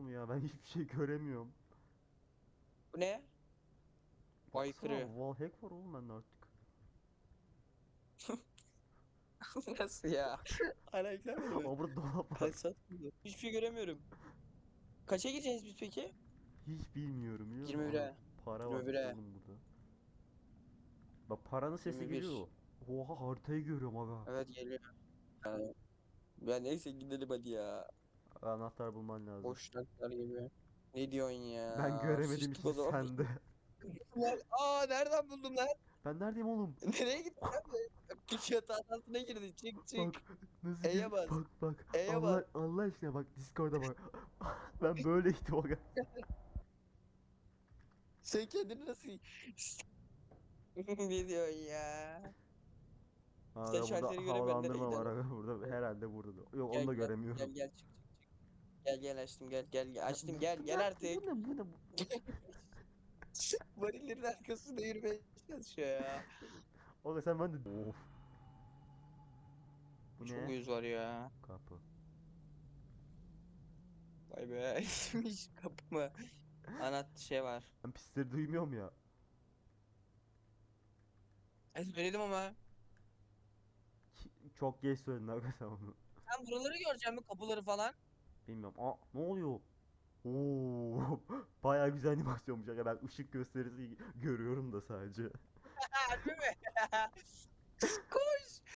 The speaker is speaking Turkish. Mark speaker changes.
Speaker 1: telefonu ya ben hiçbir şey göremiyorum.
Speaker 2: Bu ne?
Speaker 1: Baksana,
Speaker 2: Aykırı.
Speaker 1: Wallhack var oğlum bende artık.
Speaker 2: Nasıl ya? Alakam mı?
Speaker 1: Ama burada dolap var.
Speaker 2: Ben satmıyorum. Hiçbir şey göremiyorum. Kaça gireceğiz biz peki?
Speaker 1: Hiç bilmiyorum biliyor musun?
Speaker 2: 20 lira.
Speaker 1: Para
Speaker 2: 20
Speaker 1: var
Speaker 2: lira.
Speaker 1: oğlum burada. Bak paranın sesi
Speaker 2: 21.
Speaker 1: geliyor. Oha haritayı görüyorum aga.
Speaker 2: Evet geliyor. Yani, ya neyse gidelim hadi ya.
Speaker 1: Anahtar bulman lazım.
Speaker 2: Boşluklar gibi. Ne diyorsun ya?
Speaker 1: ben göremedim
Speaker 2: Sıçtık
Speaker 1: için
Speaker 2: o
Speaker 1: sende.
Speaker 2: Lan, Aa nereden buldun lan?
Speaker 1: Ben neredeyim oğlum?
Speaker 2: Nereye gittin lan? Bir yatağın altına girdin. Çık çık.
Speaker 1: Bak nasıl
Speaker 2: E'ye
Speaker 1: gir-
Speaker 2: bas.
Speaker 1: Bak bak.
Speaker 2: E'ye
Speaker 1: Allah,
Speaker 2: bas.
Speaker 1: Allah aşkına bak Discord'a bak. ben böyleydim aga.
Speaker 2: Sen kendini nasıl... ne diyorsun ya?
Speaker 1: Aa,
Speaker 2: Sen
Speaker 1: burada
Speaker 2: göre ben
Speaker 1: havalandırma
Speaker 2: nereye
Speaker 1: var burada. Herhalde burada da. Yok onu da
Speaker 2: gel,
Speaker 1: göremiyorum.
Speaker 2: Gel gel çık çık. Gel gel açtım gel gel gel. açtım gel gel artık.
Speaker 1: Bu ne bu ne bu?
Speaker 2: Varillerin arkasında yürümeye çalışıyor ya.
Speaker 1: Oğlum sen ben de... Of. Bu
Speaker 2: Çok
Speaker 1: ne?
Speaker 2: uyuz var ya.
Speaker 1: Kapı.
Speaker 2: Vay be. Hiç kapımı. Anahtar şey var.
Speaker 1: Ben pisleri duymuyorum ya.
Speaker 2: Söyledim ama.
Speaker 1: Ki- Çok geç söyledin sen onu.
Speaker 2: Sen buraları göreceğim mi kapıları falan?
Speaker 1: Bilmiyorum. Aa ne oluyor? Oo, bayağı güzel animasyonmuş aga. Ben ışık gösterisi görüyorum da sadece.
Speaker 2: Harbi mi? koş